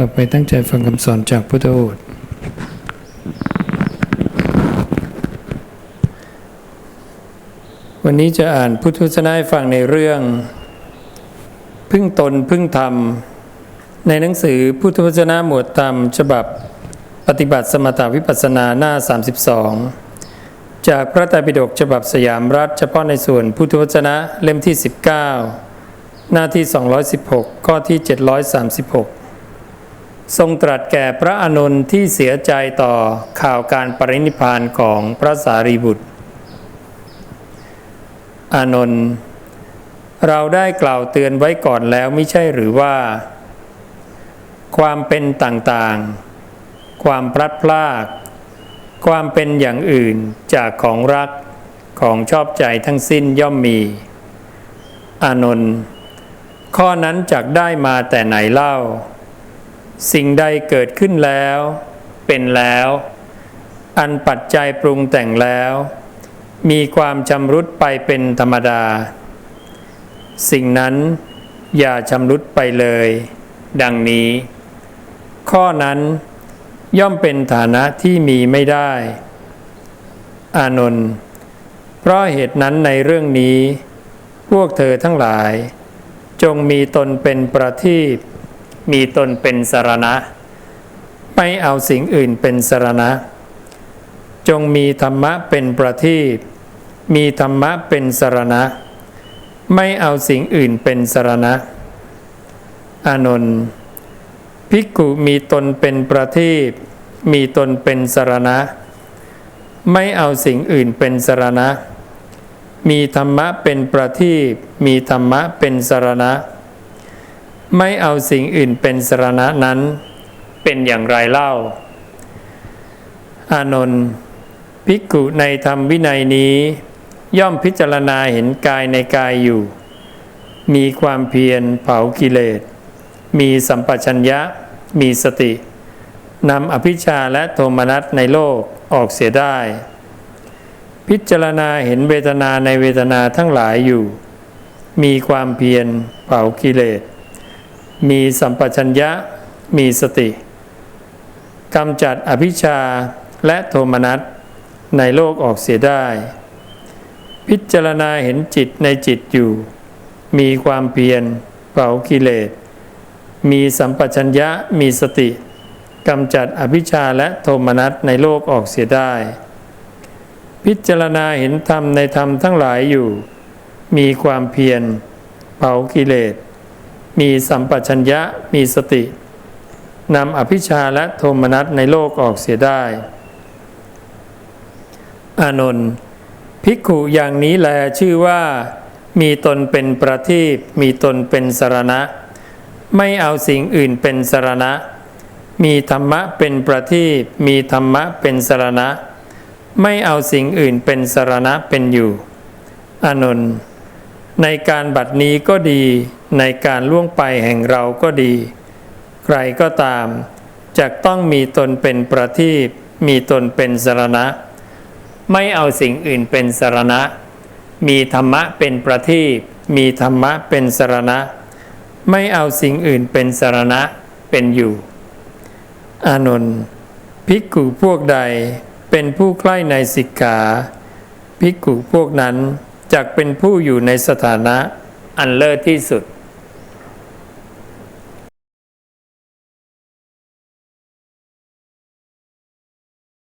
ต่อไปตั้งใจฟังคำสอนจากพุทธโอษฐ์วันนี้จะอ่านพุทธวจนะให้ฟังในเรื่อง พึ่งตนพึ่งธรรม ในหนังสือพุทธวจนะหมวดธรรม ฉบับปฏิบัติสมถาวิปัสสนาหน้า 32 จากพระไตรปิฎกฉบับสยามรัฐ เฉพาะในส่วนพุทธวจนะเล่มที่ 19 หน้าที่ 216 ข้อที่ 736 ทรงตรัสแก่พระอานนท์ที่เสียใจต่อข่าวการปรินิพานของพระสารีบุตร อานนท์เราได้กล่าวเตือนไว้ก่อนแล้วไม่ใช่หรือว่า ความเป็นต่างๆ ความพลัดพราก ความเป็นอย่างอื่นจากของรักของชอบใจทั้งสิ้นย่อมมี อานนท์ข้อนั้นจักได้มาแต่ไหนเล่า สิ่งใดเกิดขึ้นแล้ว เป็นแล้ว อันปัจจัยปรุงแต่งแล้ว มีความชำรุดไปเป็นธรรมดา สิ่งนั้นอย่าชำรุดไปเลย ดังนี้ ข้อนั้นย่อมเป็นฐานะที่มีไม่ได้ อานนท์เพราะเหตุนั้นในเรื่องนี้ พวกเธอทั้งหลาย จงมีตนเป็นประทีป มีตนเป็นสารณะ ไม่เอาสิ่งอื่นเป็นสารณะ จงมีธรรมะเป็นประทีปมีธรรมะเป็นสารณะ ไม่เอาสิ่งอื่นเป็นสารณะ อานนท์ภิกขุมีตนเป็นประทีปมีตนเป็นสารณะ ไม่เอาสิ่งอื่นเป็นสารณะ มีธรรมะเป็นประทีปมีธรรมะเป็นสารณะ ไม่เอาสิ่งอื่นเป็นสารณะนั้นเป็นอย่างไรเล่า อานนท์ภิกขุในธรรมวินัยนี้ ย่อมพิจารณาเห็นกายในกายอยู่ มีความเพียรเผากิเลส มีสัมปชัญญะ มีสตินำอภิชาและโทมนัสในโลกออกเสียได้ พิจารณาเห็นเวทนาในเวทนาทั้งหลายอยู่ มีความเพียรเผากิเลส มีสัมปชัญญะ มีสติกำจัดอภิชาและโทมนัสในโลกออกเสียได้ พิจารณาเห็นจิตในจิตอยู่ มีความเพียรเผากิเลส มีสัมปชัญญะมีสติกำจัดอภิชาและโทมนัสในโลกออกเสียได้ พิจารณาเห็นธรรมในธรรมทั้งหลายอยู่ มีความเพียรเผากิเลส มีสัมปชัญญะมีสตินำอภิชาและโทมนัสในโลกออกเสียได้ อานนท์ภิกขุอย่างนี้แลชื่อว่า มีตนเป็นประทีปมีตนเป็นสารณะ ไม่เอาสิ่งอื่นเป็นสารณะ มีธรรมะเป็นประทีปมีธรรมะเป็นสารณะ ไม่เอาสิ่งอื่นเป็นสารณะเป็นอยู่ อานนท์ในการบัดนี้ก็ดี ในการล่วงไปแห่งเราก็ดี ใครก็ตามจะต้องมีตนเป็นประทีปมีตนเป็นสารณะ ไม่เอาสิ่งอื่นเป็นสารณะ มีธรรมะเป็นประทีปมีธรรมะเป็นสารณะ ไม่เอาสิ่งอื่นเป็นสารณะเป็นอยู่ อานนท์ภิกขุพวกใดเป็นผู้ใกล้ในสิกขาภิกขุพวกนั้นจักเป็นผู้อยู่ในสถานะอันเลิศที่สุด